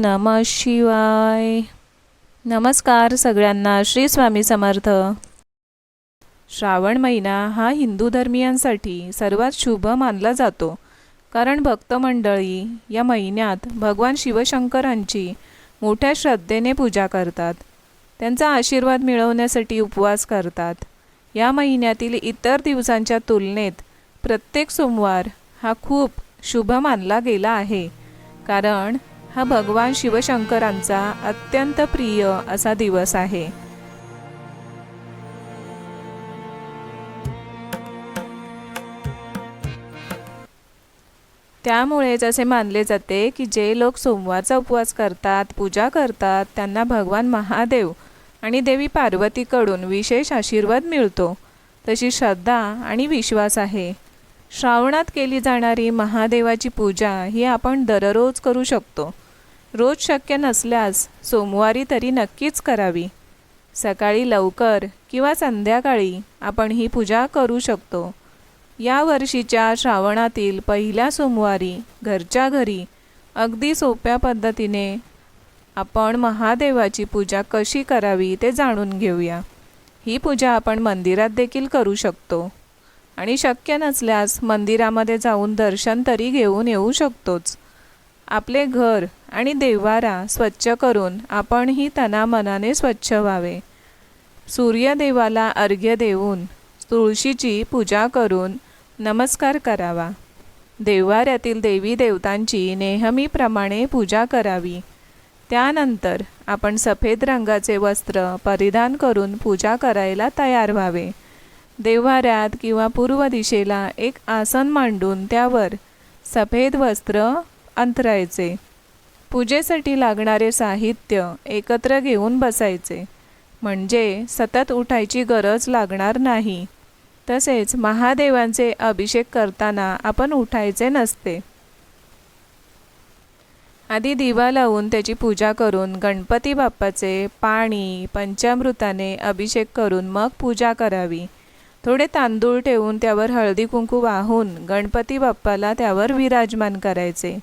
नम शिवाय. नमस्कार सगळ्यांना श्री स्वामी समर्थ. श्रावण महिना हा हिंदू धर्मियांसाठी सर्वात शुभ मानला जातो. कारण भक्तमंडळी या महिन्यात भगवान शिवशंकरांची मोठ्या श्रद्धेने पूजा करतात. त्यांचा आशीर्वाद मिळवण्यासाठी उपवास करतात. या महिन्यातील इतर दिवसांच्या तुलनेत प्रत्येक सोमवार हा खूप शुभ मानला गेला आहे. कारण हा भगवान शिवशंकरांचा अत्यंत प्रिय असा दिवस आहे. त्यामुळेच असे मानले जाते की जे लोक सोमवारचा उपवास करतात पूजा करतात त्यांना भगवान महादेव आणि देवी पार्वतीकडून विशेष आशीर्वाद मिळतो तशी श्रद्धा आणि विश्वास आहे. श्रावणात केली जाणारी महादेवाची पूजा ही आपण दररोज करू शकतो. रोज शक्य नसल्यास सोमवारी तरी नक्कीच करावी. सकाळी लवकर किंवा संध्याकाळी आपण ही पूजा करू शकतो. या वर्षीच्या श्रावणातील पहिल्या सोमवारी घरच्या घरी अगदी सोप्या पद्धतीने आपण महादेवाची पूजा कशी करावी ते जाणून घेऊया. ही पूजा आपण मंदिरात देखील करू शकतो आणि शक्य नसल्यास मंदिरामध्ये जाऊन दर्शन तरी घेऊन येऊ शकतोच. आपले घर आणि देवारा स्वच्छ करून आपणही तनामनाने स्वच्छ व्हावे. सूर्यदेवाला अर्घ्य देऊन तुळशीची पूजा करून नमस्कार करावा. देवाऱ्यातील देवी देवतांची नेहमीप्रमाणे पूजा करावी. त्यानंतर आपण सफेद रंगाचे वस्त्र परिधान करून पूजा करायला तयार व्हावे. देव्हाऱ्यात किंवा पूर्व दिशेला एक आसन मांडून त्यावर सफेद वस्त्र अंतरायचे. पूजेसाठी लागणारे साहित्य एकत्र घेऊन बसायचे. म्हणजे सतत उठायची गरज लागणार नाही. तसेच महादेवांचे अभिषेक करताना आपण उठायचे नसते. आधी दिवा लावून त्याची पूजा करून गणपती बाप्पाचे पाणी पंचामृताने अभिषेक करून मग पूजा करावी. थोडे तांदूळ ठेवून त्यावर हळदी कुंकू वाहून गणपती बाप्पाला त्यावर विराजमान करायचे.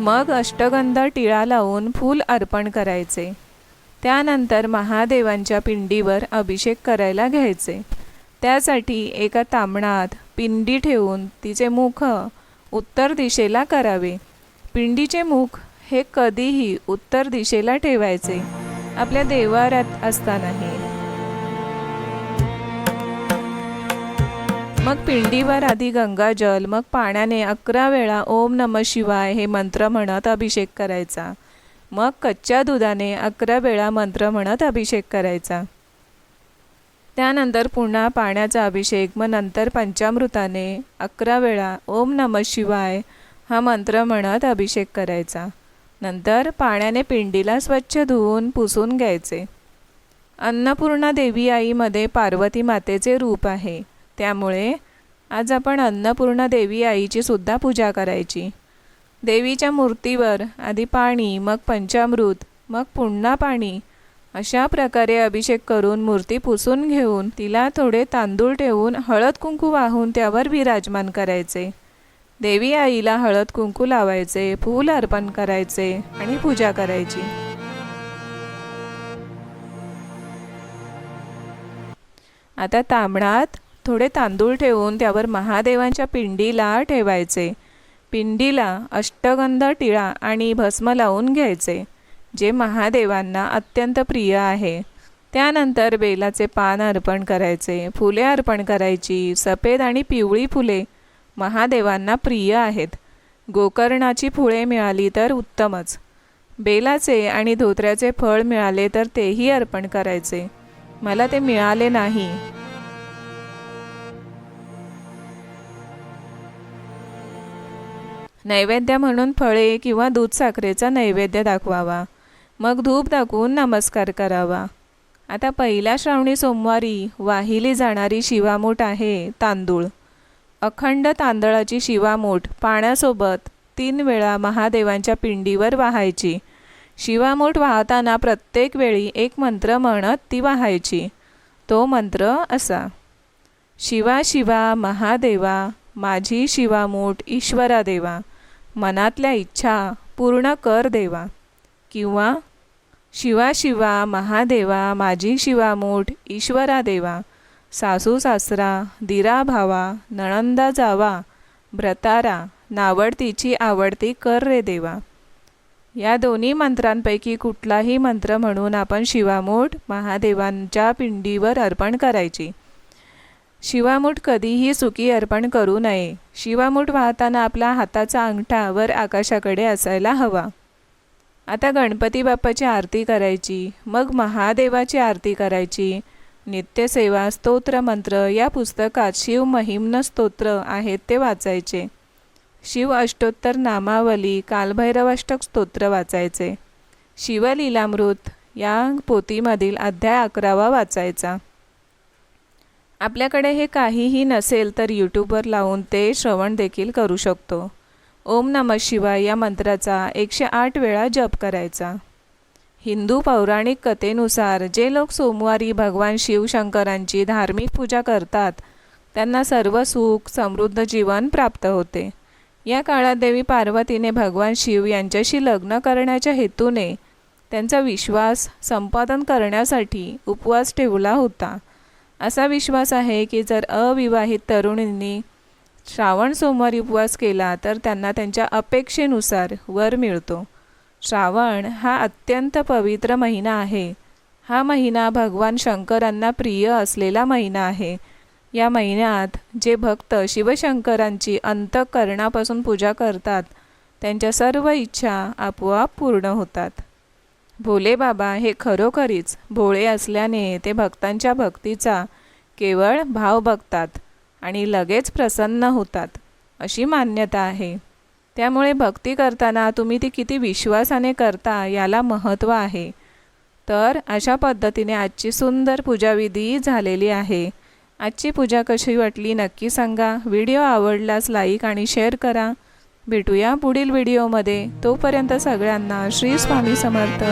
मग अष्टगंध टिळा लावून फूल अर्पण करायचे. त्यानंतर महादेवांच्या पिंडीवर अभिषेक करायला घ्यायचे. त्यासाठी एका तांबणात पिंडी ठेवून तिचे मुख उत्तर दिशेला करावे. पिंडीचे मुख हे कधीही उत्तर दिशेला ठेवायचे. आपल्या देवारात असतानाही. मग पिंडीवर आधी गंगाजल मग पाण्याने अकरा वेळा ओम नम शिवाय हे मंत्र म्हणत अभिषेक करायचा. मग कच्च्या दुधाने अकरा वेळा मंत्र म्हणत अभिषेक करायचा. त्यानंतर पुन्हा पाण्याचा अभिषेक मग नंतर पंचामृताने अकरा वेळा ओम नम शिवाय हा मंत्र म्हणत अभिषेक करायचा. नंतर पाण्याने पिंडीला स्वच्छ धुवून पुसून घ्यायचे. अन्नपूर्णा देवी आईमध्ये पार्वती मातेचे रूप आहे. त्यामुळे आज आपण अन्नपूर्णा देवी आईची सुद्धा पूजा करायची. देवीच्या मूर्तीवर आधी पाणी मग पंचामृत मग पुन्हा पाणी अशा प्रकारे अभिषेक करून मूर्ती पुसून घेऊन तिला थोडे तांदूळ ठेवून हळद कुंकू वाहून त्यावर विराजमान करायचे. देवी आईला हळद कुंकू लावायचे फूल अर्पण करायचे आणि पूजा करायची. आता तांबणात थोडे तांदूळ ठेवून त्यावर महादेवांच्या पिंडीला ठेवायचे. पिंडीला अष्टगंध टिळा आणि भस्म लावून घ्यायचे जे महादेवांना अत्यंत प्रिय आहे. त्यानंतर बेलाचे पान अर्पण करायचे फुले अर्पण करायची सफेद आणि पिवळी फुले महादेवांना प्रिय आहेत. गोकर्णाची फुले मिळाली तर उत्तमच. बेलाचे आणि धोत्र्याचे फळ मिळाले तर तेही अर्पण करायचे. मला ते मिळाले नाही. नैवेद्य म्हणून फळे किंवा दूध साखरेचा नैवेद्य दाखवावा. मग धूप दाखवून नमस्कार करावा. आता पहिल्या श्रावणी सोमवारी वाहिली जाणारी शिवामूठ आहे तांदूळ. अखंड तांदळाची शिवामूठ पाण्यासोबत तीन वेळा महादेवांच्या पिंडीवर वाहायची. शिवामूठ वाहताना प्रत्येक वेळी एक मंत्र म्हणत ती वाहायची. तो मंत्र असा. शिवा शिवा महादेवा माझी शिवामूठ ईश्वरा देवा मनातल्या इच्छा पूर्ण कर देवा. किंवा शिवा शिवा महादेवा माझी शिवामूठ ईश्वरा देवा. सासू सासरा दिरा भावा नणंदा जावा. भ्रतारा नावडतीची आवडती कर रे देवा. या दोन्ही मंत्रांपैकी कुठलाही मंत्र म्हणून आपण शिवामूठ महादेवांच्या पिंडीवर अर्पण करायची. शिवामूठ कधीही सुकी अर्पण करू नये. शिवामूठ वाहताना आपला हाताचा अंगठा वर आकाशाकडे असायला हवा. आता गणपती बाप्पाची आरती करायची मग महादेवाची आरती करायची. नित्यसेवा स्तोत्र मंत्र या पुस्तकात शिव महिम्न स्तोत्र आहेत ते वाचायचे. शिव अष्टोत्तर नामावली कालभैरवाष्टक स्तोत्र वाचायचे. शिवलीलामृत या पोथीमधील अध्याय अकरावा वाचायचा. आपल्याकडे हे काहीही नसेल तर यूट्यूबवर लावून ते श्रवण देखील करू शकतो. ओम नम शिवाय या मंत्राचा एकशे आठ वेळा जप करायचा. हिंदू पौराणिक कथेनुसार जे लोक सोमवारी भगवान शिवशंकरांची धार्मिक पूजा करतात त्यांना सर्व सुख समृद्ध जीवन प्राप्त होते. या काळात देवी पार्वतीने भगवान शिव यांच्याशी लग्न करण्याच्या हेतूने त्यांचा विश्वास संपादन करण्यासाठी उपवास ठेवला होता. असा विश्वास आहे की जर अविवाहित तरुणींनी श्रावण सोमवारी उपवास केला तर त्यांना त्यांच्या अपेक्षेनुसार वर मिळतो. श्रावण हा अत्यंत पवित्र महिना आहे. हा महिना भगवान शंकरांना प्रिय असलेला महिना आहे. या महिन्यात जे भक्त शिवशंकरांची अंतकरणापासून पूजा करतात त्यांच्या सर्व इच्छा आपोआप पूर्ण होतात. भोले बाबा हे खरोखरीच भोळे असल्याने ते भक्तांच्या भक्तीचा केवळ भाव बघतात आणि लगेच प्रसन्न होतात अशी मान्यता आहे. त्यामुळे भक्ती करताना तुम्ही ती किती विश्वासाने करता याला महत्त्व आहे. तर अशा पद्धतीने आजची सुंदर पूजाविधी झालेली आहे. आजची पूजा कशी वाटली नक्की सांगा. व्हिडिओ आवडल्यास लाईक आणि शेअर करा. भेटूया पुढील व्हिडिओमध्ये. तोपर्यंत सगळ्यांना श्री स्वामी समर्थ.